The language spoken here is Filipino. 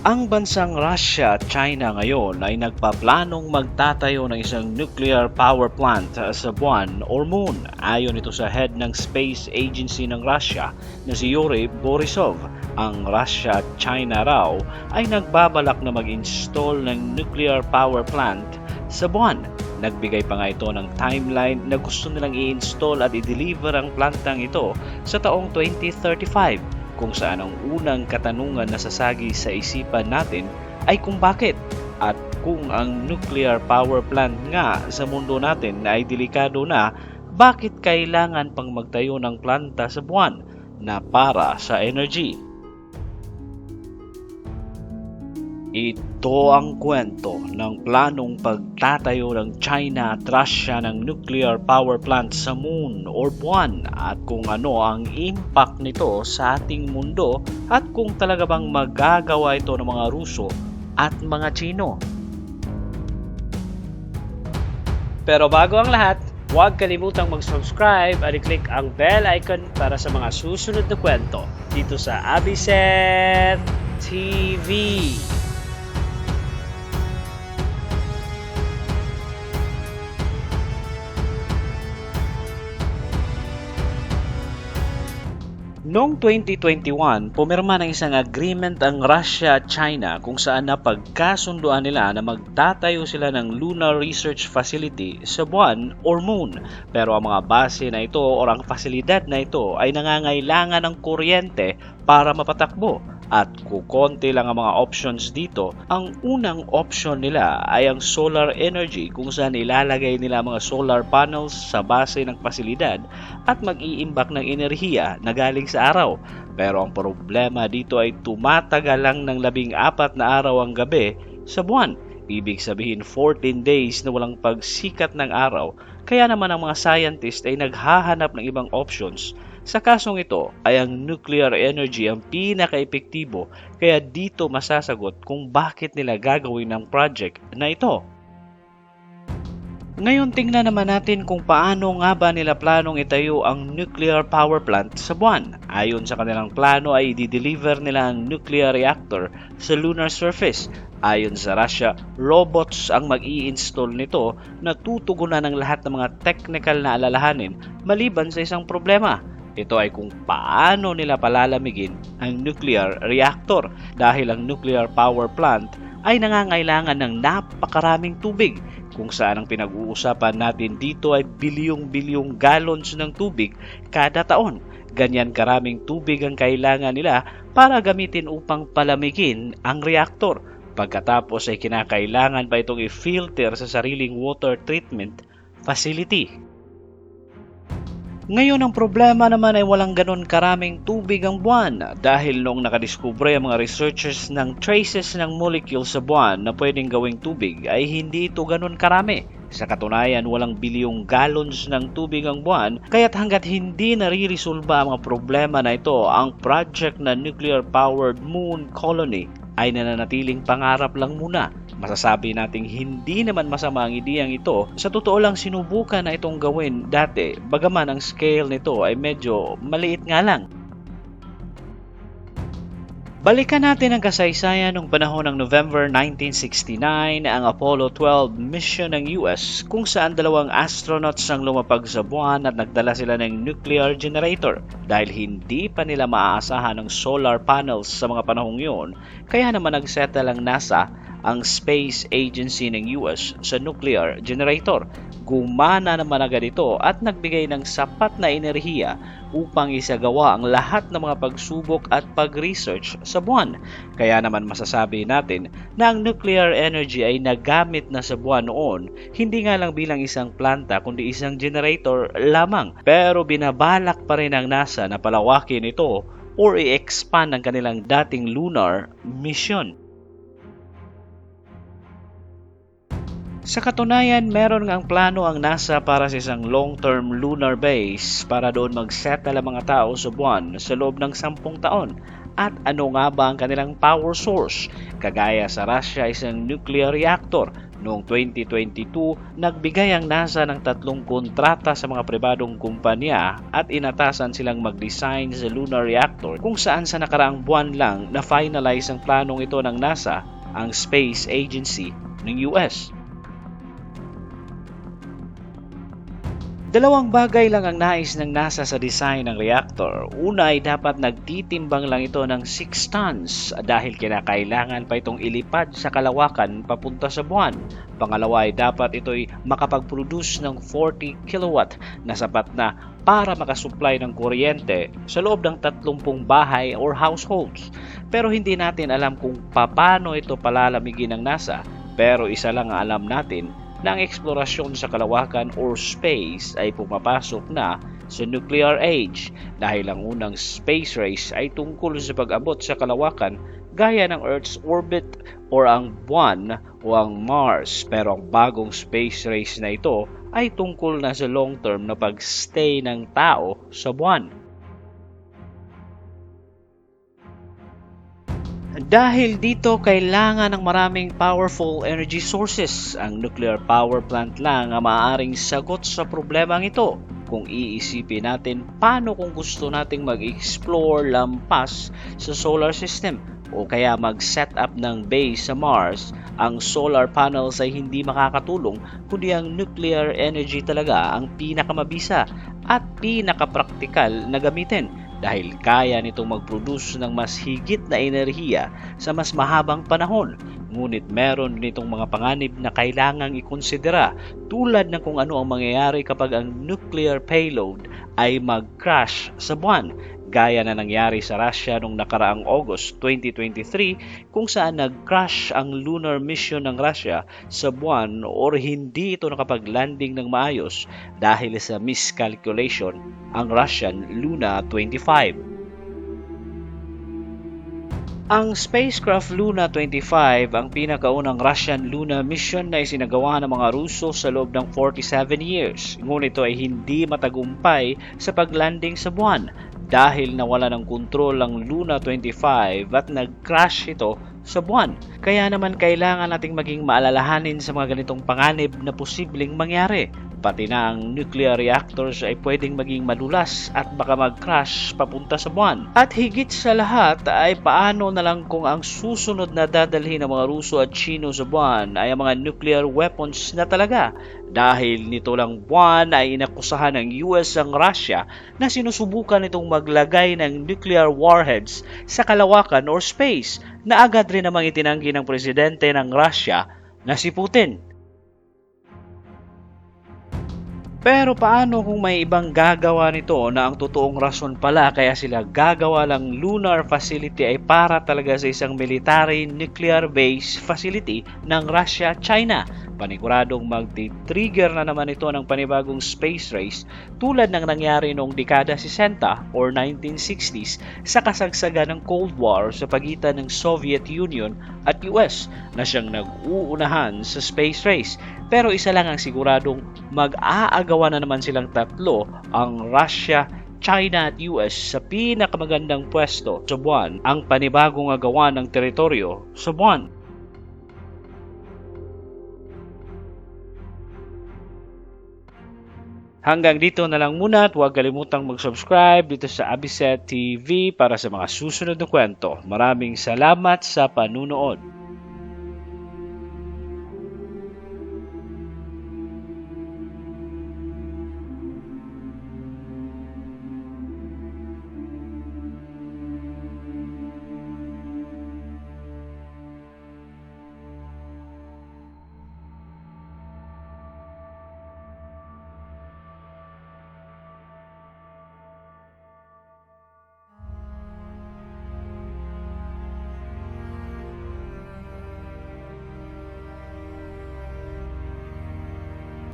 Ang bansang Russia at China ngayon ay nagpaplanong magtatayo ng isang nuclear power plant sa buwan or moon ayon ito sa head ng space agency ng Russia na si Yuri Borisov. Ang Russia at China raw ay nagbabalak na mag-install ng nuclear power plant sa buwan. Nagbigay pa nga ito ng timeline na gusto nilang i-install at i-deliver ang plantang ito sa taong 2035 kung saan ang unang katanungan na sasagi sa isipan natin ay kung bakit at kung ang nuclear power plant nga sa mundo natin ay delikado na, bakit kailangan pang magtayo ng planta sa buwan na para sa energy? Ito ang kwento ng planong pagtatayo ng China at Russia ng nuclear power plant sa moon or buwan at kung ano ang impact nito sa ating mundo at kung talaga bang magagawa ito ng mga Ruso at mga Chino. Pero bago ang lahat, huwag kalimutang mag-subscribe at i-click ang bell icon para sa mga susunod na kwento dito sa Abiset TV. Noong 2021, pumirma ng isang agreement ang Russia at China kung saan napagkasunduan nila na magtatayo sila ng lunar research facility sa buwan or moon. Pero ang mga base na ito o ang fasilidad na ito ay nangangailangan ng kuryente para mapatakbo at kukonti lang ang mga options dito, ang unang option nila ay ang solar energy kung saan ilalagay nila mga solar panels sa base ng pasilidad at mag-iimbak ng enerhiya na galing sa araw. Pero ang problema dito ay tumatagal lang ng labing apat na araw ang gabi sa buwan. Ibig sabihin 14 days na walang pagsikat ng araw, kaya naman ang mga scientist ay naghahanap ng ibang options sa kasong ito ay ang nuclear energy ang pinaka-epektibo kaya dito masasagot kung bakit nila gagawin ang project na ito. Ngayon tingnan naman natin kung paano nga ba nila planong itayo ang nuclear power plant sa buwan. Ayon sa kanilang plano ay i-deliver nila ang nuclear reactor sa lunar surface. Ayon sa Russia, robots ang mag install nito na tutugunan ng lahat ng mga technical na alalahanin maliban sa isang problema ito ay kung paano nila palalamigin ang nuclear reactor dahil ang nuclear power plant ay nangangailangan ng napakaraming tubig kung saan ang pinag-uusapan natin dito ay bilyong-bilyong gallons ng tubig kada taon. Ganyan karaming tubig ang kailangan nila para gamitin upang palamigin ang reaktor. Pagkatapos ay kinakailangan pa itong i-filter sa sariling water treatment facility. Ngayon ang problema naman ay walang ganon karaming tubig ang buwan dahil noong nakadiskubre ang mga researchers ng traces ng molecule sa buwan na pwedeng gawing tubig ay hindi ito ganon karami. Sa katunayan, walang bilyong gallons ng tubig ang buwan, kaya't hanggat hindi naririsolba ang mga problema na ito, ang project na nuclear-powered moon colony ay nananatiling pangarap lang muna Masasabi nating hindi naman masama ang ideyang ito. Sa totoo lang sinubukan na itong gawin dati, bagaman ang scale nito ay medyo maliit nga lang. Balikan natin ang kasaysayan ng panahon ng November 1969 ang Apollo 12 mission ng US kung saan dalawang astronauts ang lumapag sa buwan at nagdala sila ng nuclear generator dahil hindi pa nila maaasahan ng solar panels sa mga panahong yun kaya naman nagsettle ang NASA ang space agency ng US sa nuclear generator. Gumana naman agad ito at nagbigay ng sapat na enerhiya upang isagawa ang lahat ng mga pagsubok at pag-research sa buwan. Kaya naman masasabi natin na ang nuclear energy ay nagamit na sa buwan noon, hindi nga lang bilang isang planta kundi isang generator lamang. Pero binabalak pa rin ng NASA na palawakin ito or i-expand ang kanilang dating lunar mission. Sa katunayan, meron ngang plano ang NASA para sa isang long-term lunar base para doon mag-settle ang mga tao sa buwan sa loob ng sampung taon. At ano nga ba ang kanilang power source? Kagaya sa Russia, isang nuclear reactor. Noong 2022, nagbigay ang NASA ng tatlong kontrata sa mga pribadong kumpanya at inatasan silang mag-design sa lunar reactor kung saan sa nakaraang buwan lang na-finalize ang planong ito ng NASA, ang Space Agency ng US. Dalawang bagay lang ang nais ng NASA sa design ng reactor. Una ay dapat nagtitimbang lang ito ng 6 tons dahil kinakailangan pa itong ilipad sa kalawakan papunta sa buwan. Pangalawa ay dapat ito'y makapag-produce ng 40 kilowatt na sapat na para makasupply ng kuryente sa loob ng 30 bahay or households. Pero hindi natin alam kung paano ito palalamigin ng NASA. Pero isa lang ang alam natin ang eksplorasyon sa kalawakan or space ay pumapasok na sa nuclear age dahil ang unang space race ay tungkol sa pag-abot sa kalawakan gaya ng Earth's orbit or ang buwan o ang Mars pero ang bagong space race na ito ay tungkol na sa long term na pag-stay ng tao sa buwan. Dahil dito kailangan ng maraming powerful energy sources. Ang nuclear power plant lang ang maaaring sagot sa problemang ito. Kung iisipin natin paano kung gusto nating mag-explore lampas sa solar system o kaya mag-set up ng base sa Mars, ang solar panels ay hindi makakatulong kundi ang nuclear energy talaga ang pinakamabisa at pinakapraktikal na gamitin dahil kaya nitong mag-produce ng mas higit na enerhiya sa mas mahabang panahon. Ngunit meron nitong mga panganib na kailangang ikonsidera tulad ng kung ano ang mangyayari kapag ang nuclear payload ay mag-crash sa buwan gaya na nangyari sa Russia noong nakaraang August 2023 kung saan nag-crash ang lunar mission ng Russia sa buwan or hindi ito nakapag-landing ng maayos dahil sa miscalculation ang Russian Luna 25. Ang spacecraft Luna 25 ang pinakaunang Russian Luna mission na isinagawa ng mga Ruso sa loob ng 47 years. Ngunit ito ay hindi matagumpay sa paglanding sa buwan dahil nawala ng kontrol ang Luna 25 at nag-crash ito sa buwan. Kaya naman kailangan nating maging maalalahanin sa mga ganitong panganib na posibleng mangyari. Pati na ang nuclear reactors ay pwedeng maging madulas at baka mag-crash papunta sa buwan. At higit sa lahat ay paano na lang kung ang susunod na dadalhin ng mga Ruso at Chino sa buwan ay ang mga nuclear weapons na talaga. Dahil nito lang buwan ay inakusahan ng US ang Russia na sinusubukan itong maglagay ng nuclear warheads sa kalawakan or space na agad rin namang itinanggi ng presidente ng Russia na si Putin. Pero paano kung may ibang gagawa nito na ang totoong rason pala kaya sila gagawa lang lunar facility ay para talaga sa isang military nuclear base facility ng Russia, China paniguradong magti-trigger na naman ito ng panibagong space race tulad ng nangyari noong dekada 60 or 1960s sa kasagsagan ng Cold War sa pagitan ng Soviet Union at US na siyang nag-uunahan sa space race. Pero isa lang ang siguradong mag-aagawa na naman silang tatlo ang Russia, China at US sa pinakamagandang pwesto sa buwan ang panibagong agawan ng teritoryo sa buwan. Hanggang dito na lang muna at huwag kalimutang mag-subscribe dito sa Abiset TV para sa mga susunod na kwento. Maraming salamat sa panunood.